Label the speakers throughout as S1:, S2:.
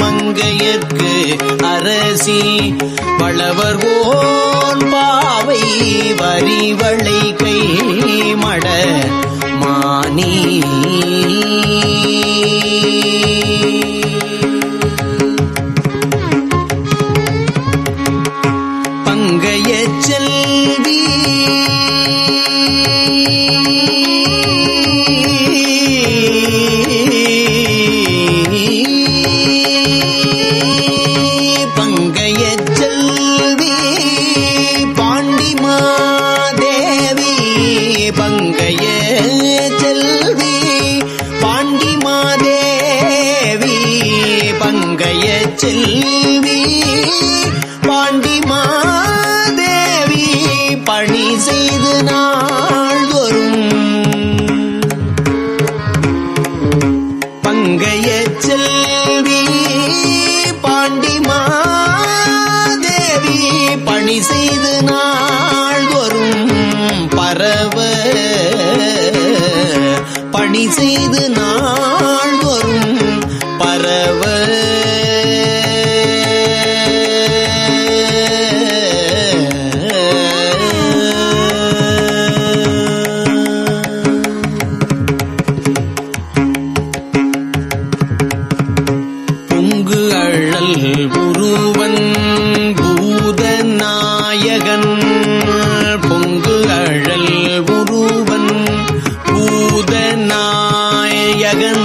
S1: மங்கையர்க்கு அரசி வளவர் own பாவை வரிவளை கை மட மானி. நாயகன்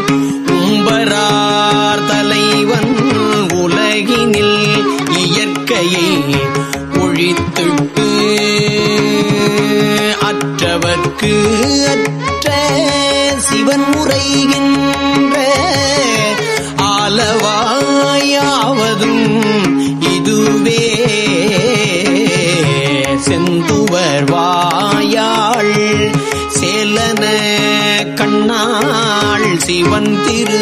S1: அளித்துட்டு அற்றவர்க்கு அற்ற சிவன் உரைகின்ற ஆலவாயாவதும் இதுவே. செந்துவர் வாயாள் சேலன கண்ணாள் சிவன் திரு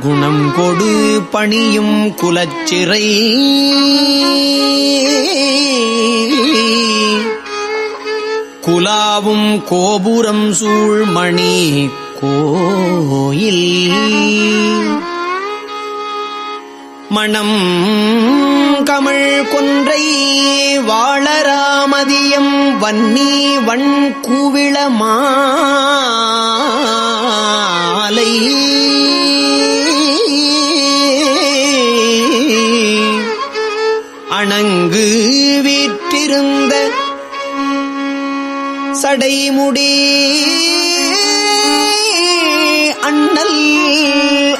S1: குணம் கொடு பணியும் குலச்சிறை. குலாவும் கோபுரம் சூழ்மணி கோயில். மணம் கமழ் கொன்றை வாழராமதியம் வன்னி வண் கூவிள சடைமுடி அண்ணல்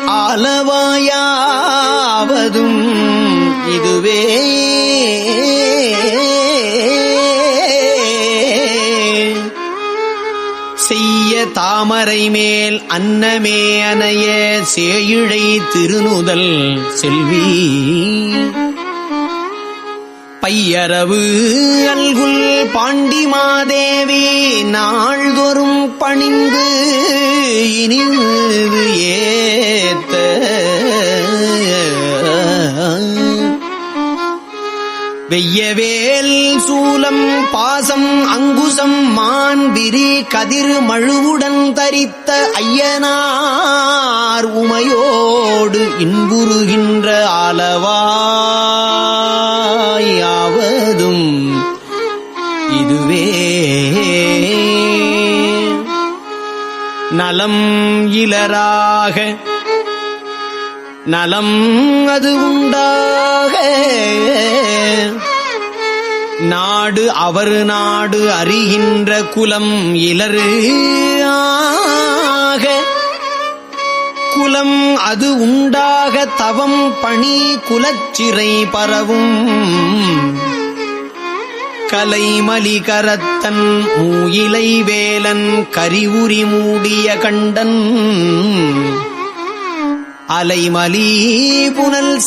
S1: ஆலவாயாவதும் இதுவே. செய்ய தாமரை மேல் அன்னமே அனைய சேயிழை திருநுதல் செல்வி. பையரவு அல்குல் பாண்டிமாதேவி நாள்தோறும் பணிந்து இனிது ஏத்த. வெய்யவேல் சூலம் பாசம் அங்குசம் மான்பிரி கதிர் மழுவுடன் தரித்த ஐயனார் உமையோடு இன்புறுகின்ற அளவாய இதுவே நலம் இலராக நலம் அது உண்டாக. நாடு அவர் நாடு அறிகின்ற குலம் இலரு குலம் அது உண்டாக தவம் பணி குலச்சிறை பரவும். கலைமலி கரத்தன் மூயிலை வேலன் கரிவுரி மூடிய கண்டன். அலைமலி புனல்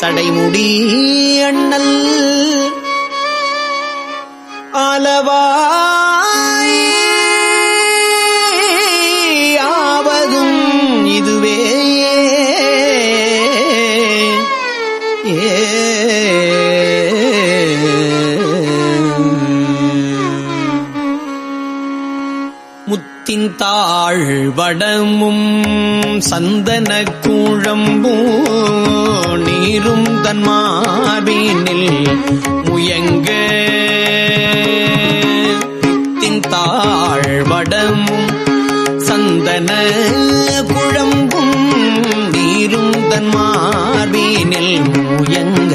S1: சடைமுடி அண்ணல். ஆலவாய் வாழ்வடமும் சந்தன கூழம்பூ நீரும் தன்மார்பினில் முயங்க. தின்தாழ்வடமும் சந்தன குழம்பும் நீரும் தன்மார்பினில் முயங்க.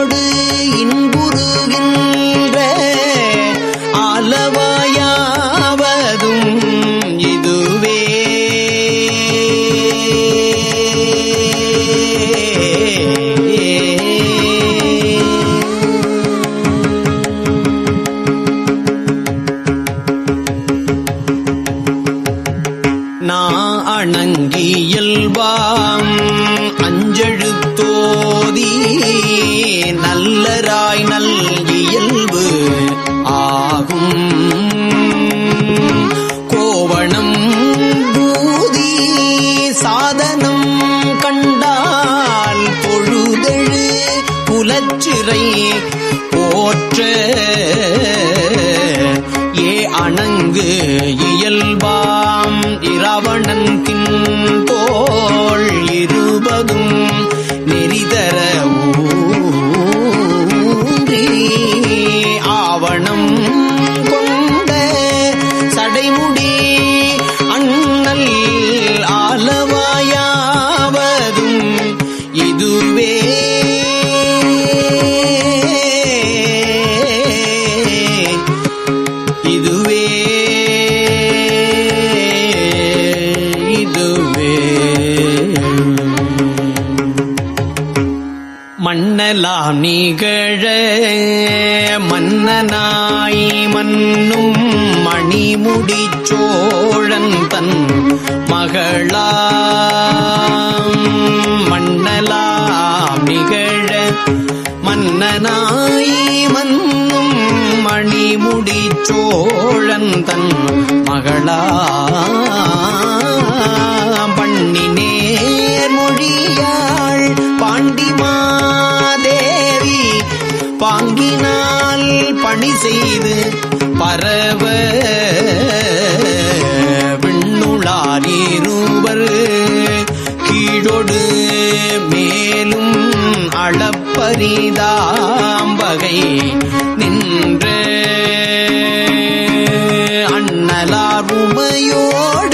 S1: இதுவே மன்னலாம் நீகழ மன்னனாய் மன்னும் மணிமுடி சோழன் தன் மகளா மன்னலாம் நிகழ மன்னனாய் மன்னும் மணிமுடி சோழன் தன் மகளா பண்ணி நேர்மொழியாள் பாண்டிமாதேவி பாங்கினால் பணி செய்து பரவ விண்ணுளார் கீழொடு மேலும் அளப்பரிதாம்பகை நின்ற அண்ணலார் உமையோடு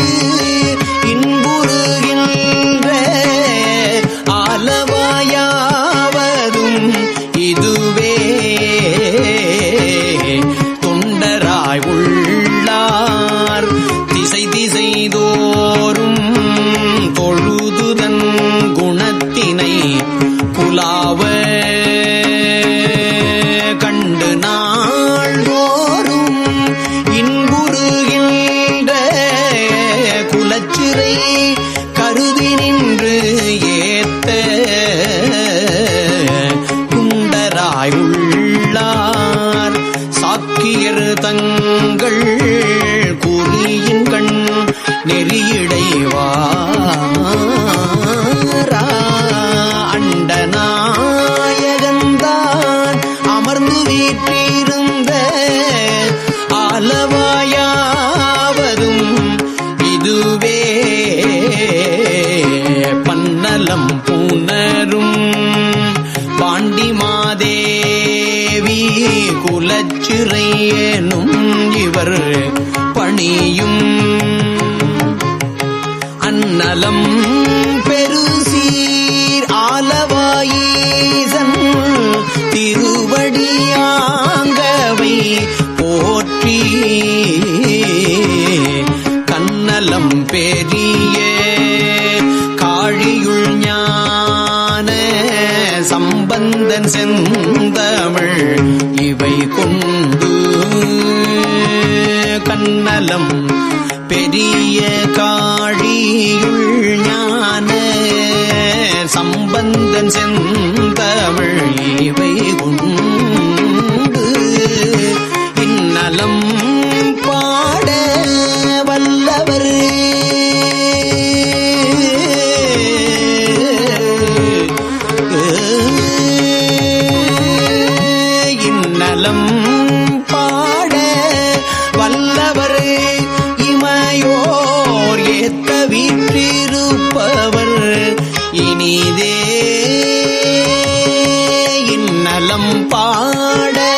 S1: குலச்சிறையனும் இவர் பணியும். அன்னலம் பெருசீர் ஆலவாயீசன் திருவடியாங்கவை போற்றி. கன்னலம் பெரிய காழியுள் ஞான சம்பந்தன் செந்தமிழ் கண்ணலம் பெரிய காழியுள் ஞான சம்பந்தன் செந்தமிழ் இவை. இந்நலம்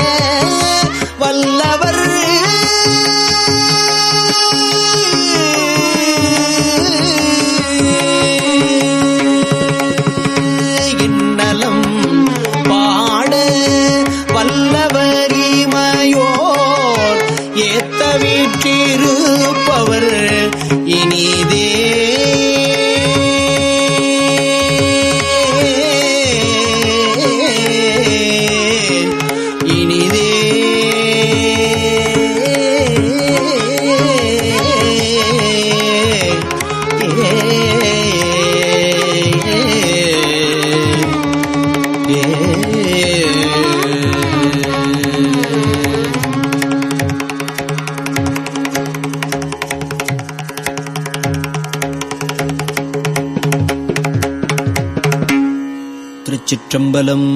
S1: திருச்சிற்றம்பலம்.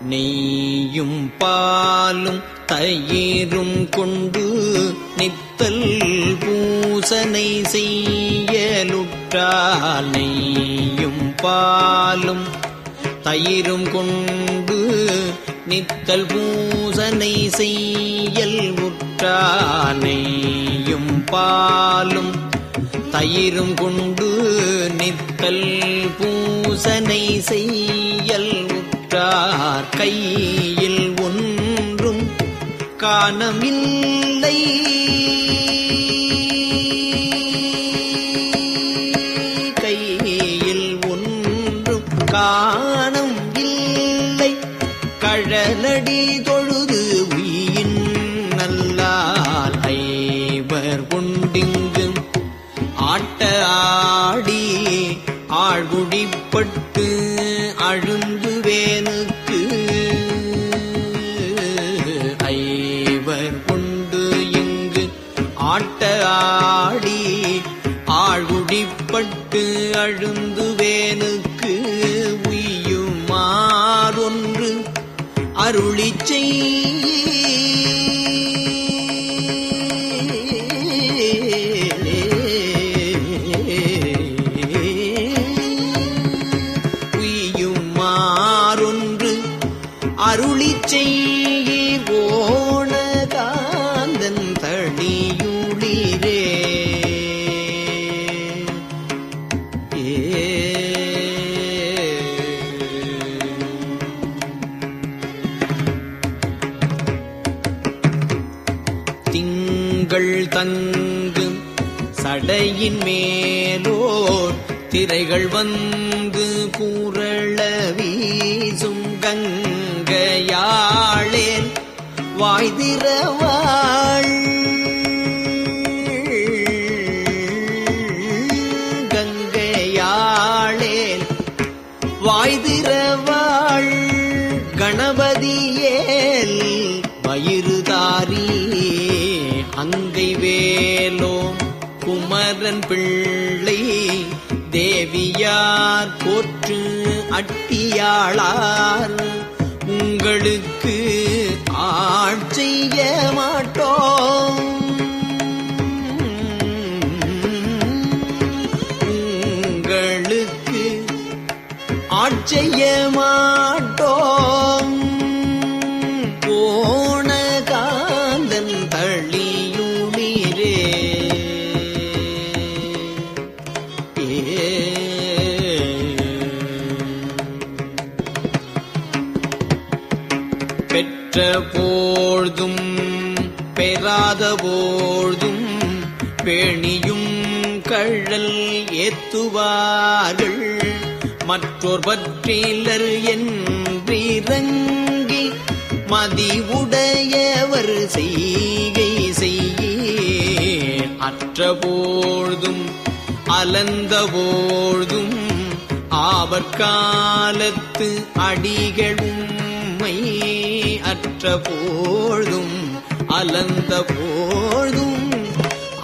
S1: நீயும் பாலும் தயிரும் கொண்டு நித்தல் பூசனை செய்யலுற்றால் நெய்யும் பாலும் தயிரும் கொண்டு நித்தல் பூசனை செய்யல் உற்றானையும் பாலும் தயிரும் கொண்டு நித்தல் பூசனை செய்யல் உற்றார் கையில் ஒன்றும் காணமில்லை. கையில் ஒன்றும் காணும் இல்லை கழலடி ஆழ்குடிப்பட்டு அழுந்துவேனுக்கு உய்யுமாறொன்று அருளிச் உய்யுமாறொன்று அருளி செய்யே திரையின் மேலோர் திரைகள் வந்து கூறள வீசும் கங்கையாளேன் வாய்திரவா குமரன் பிள்ளை தேவியார் போற்று அட்டியாளார். உங்களுக்கு ஆட்சிய மாட்டோம். உங்களுக்கு ஆட்சிய மாட்டோம். ஏத்துவார்கள் மற்றொரு பற்றிலர் என்றிறங்கி மதிவுடையவர் செய்கை செய்ய அற்றபோழ்தும் அலந்தபோழ்தும் அலந்த போழ்தும் அடிகளும்மை அற்றபோழ்தும் அலந்த போழ்தும்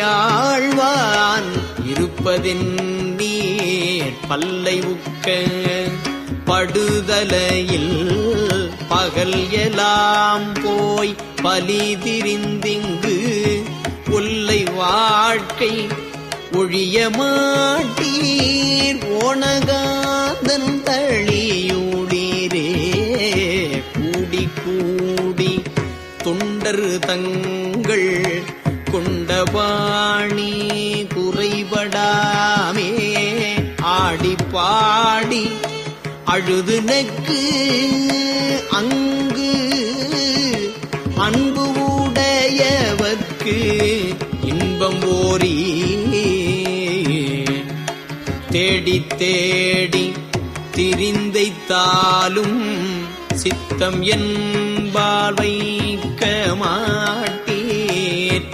S1: ஆழ்வான் இருப்பதின் நீர் பல்லை உக்க படுதலையில் பகல் எலாம் போய் பலி திரிந்திங்கு கொல்லை வாழ்க்கை ஒழிய மாட்டீர். ஓனகாந்தன் தழியூடீரே கூடி கூடி தொண்டர் தங்கள் கொண்டபாணி குறைபடாமே. ஆடி பாடி அழுது நெக்கு அங்கு. அன்பு உடையவர்க்கு இன்பம் ஓரி. தேடி தேடி திரிந்தைத்தாலும் சித்தம் என்பால் வைக்க மாட்டீர்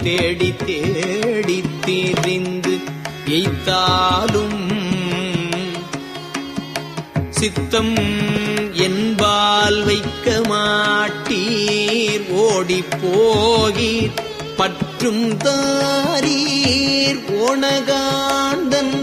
S1: தேடி தேடி திரிந்து எய்த்தாலும் சித்தம் என்பால் வைக்க மாட்டீர். ஓடி போகீர் பற்றும் தாரீர். ஓணகாந்தன்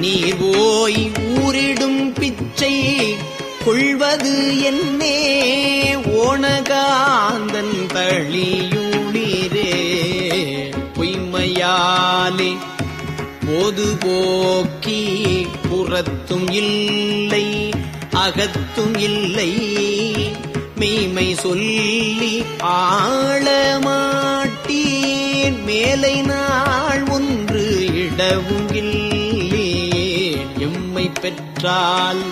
S1: நீர் போய் ஊரிடும் பிச்சை கொள்வது என்னே ஓணகாந்தன் தழியுளிரே பொய்மையாலே போது போக்கி புறத்தும் இல்லை அகத்தும் இல்லை. மெய்மை சொல்லி ஆழமாட்டீர் மேலை நாள் ஒன்று இடவும் இல்லேன் எம்மை பெற்றால்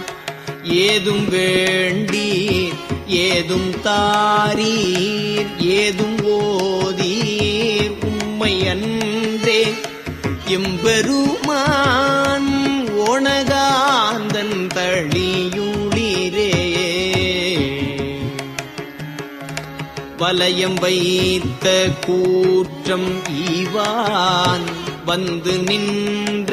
S1: ஏதும் வேண்டீர் ஏதும் தாரீர் ஏதும் ஓதீர். உம்மை அன்றே எம்பெருமான் ஓணகாந்தன் தழியுளிரே. வலயம் வைத்த கூற்றம் ஈவான் வந்து நின்ற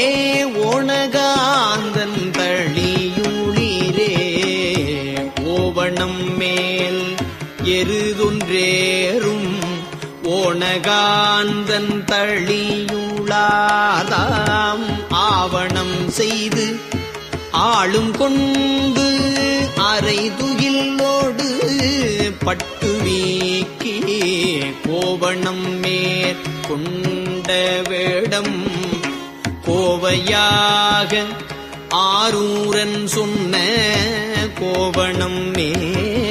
S1: பெருதொன்றேறும் ஓணகாந்தன் தழியுளாதாம் ஆவணம் செய்து ஆளும் கொண்டு அரைதுயிலோடு பட்டு வீக்கி கோவணம் மேற்கொண்ட வேடம் கோவையாக ஆரூரன் சொன்ன கோவணம் மேற்கொண்ட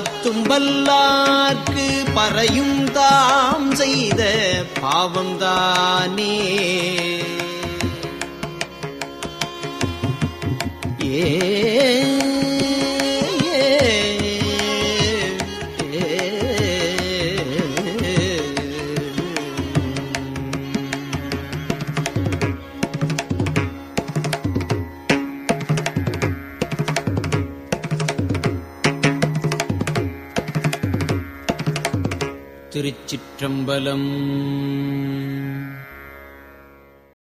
S1: பத்தும் வல்லார்க்கு பறையும் தாம் செய்த பாவம்தானே. चम्बलम्।